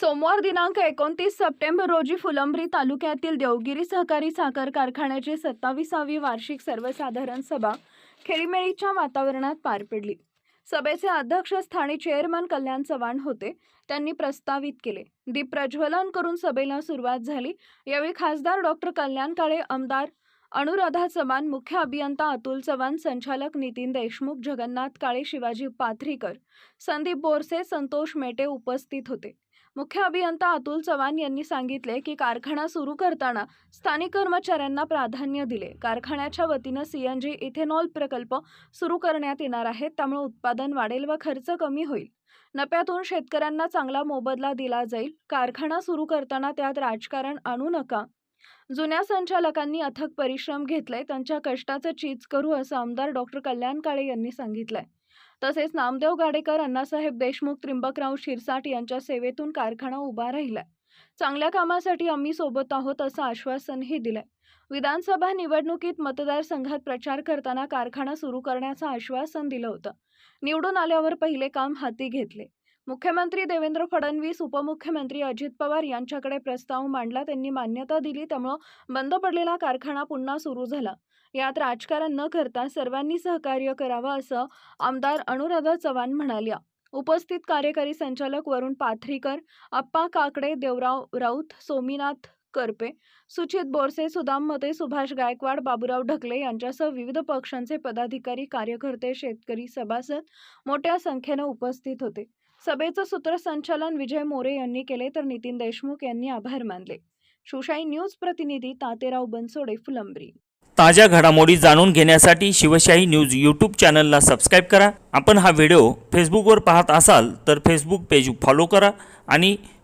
सोमवार दिनांक एकोणतीस सप्टेंबर रोजी फुलंब्री तालुक्यातील देवगिरी सहकारी साखर कारखान्याची सत्तावीसावी वार्षिक सर्वसाधारण सभा खेळीमेळीच्या वातावरणात पार पडली. सभेचे अध्यक्ष स्थानी चेअरमन कल्याण चव्हाण होते. त्यांनी प्रस्तावित केले. दीप प्रज्वलन करून सभेला सुरुवात झाली. यावेळी खासदार डॉक्टर कल्याण काळे आमदार अनुराधा चव्हाण मुख्य अभियंता अतुल चव्हाण संचालक नितीन देशमुख जगन्नाथ काळे शिवाजी पाथरीकर संदीप बोरसे संतोष मेटे उपस्थित होते. मुख्य अभियंता अतुल चव्हाण यांनी सांगितले की कारखाना सुरू करताना स्थानिक कर्मचाऱ्यांना प्राधान्य दिले. कारखान्याच्या वतीनं सीएनजी इथेनॉल प्रकल्प सुरू करण्यात येणार आहे. त्यामुळे उत्पादन वाढेल व खर्च कमी होईल. नफ्यातून शेतकऱ्यांना चांगला मोबदला दिला जाईल. कारखाना सुरू करताना त्यात राजकारण आणू नका. जुन्या संचालकांनी अथक परिश्रम घेतले. त्यांच्या कष्टाचं चीज करू असं आमदार डॉक्टर कल्याण काळे यांनी सांगितलंय. तसेच नामदेव गाडेकर अण्णासाहेब देशमुख त्रिंबकराव शिरसाट यांच्या सेवेतून कारखाना उभा राहिलाय. चांगल्या कामासाठी आम्ही सोबत आहोत असं आश्वासनही दिलंय. विधानसभा निवडणुकीत मतदारसंघात प्रचार करताना कारखाना सुरू करण्याचं आश्वासन दिलं होतं. निवडून आल्यावर पहिले काम हाती घेतले. मुख्यमंत्री देवेंद्र फडणवीस उपमुख्यमंत्री अजित पवार यांच्याकडे प्रस्ताव मांडला. त्यांनी मान्यता दिली. त्यामुळं बंद पडलेला कारखाना पुन्हा सुरू झाला. यात राजकारण न करता सर्वांनी सहकार्य करावं असं आमदार अनुराधा चव्हाण म्हणाल्या. उपस्थित कार्यकारी संचालक वरुण पाथरीकर अप्पा काकडे देवराव राऊत सोमीनाथ करपे. सुचित बोरसे सुदाम मते सुभाष गायकवाड बाबुराव ढकले यांच्यासह विविध पक्षांचे पदाधिकारी कार्यकर्ते शेतकरी सभासद मोठ्या संख्येनं उपस्थित होते. सभेचं सूत्रसंचालन विजय मोरे यांनी केले तर नितीन देशमुख यांनी आभार मानले. शिवशाही न्यूज प्रतिनिधी तातेराव बनसोडे फुलंब्री. ताज्या घडामोडी जाणून घेण्यासाठी शिवशाही न्यूज यूट्यूब चॅनलला सबस्क्राईब करा. आपण हा व्हिडिओ फेसबुकवर पाहत असाल तर फेसबुक पेज फॉलो करा आणि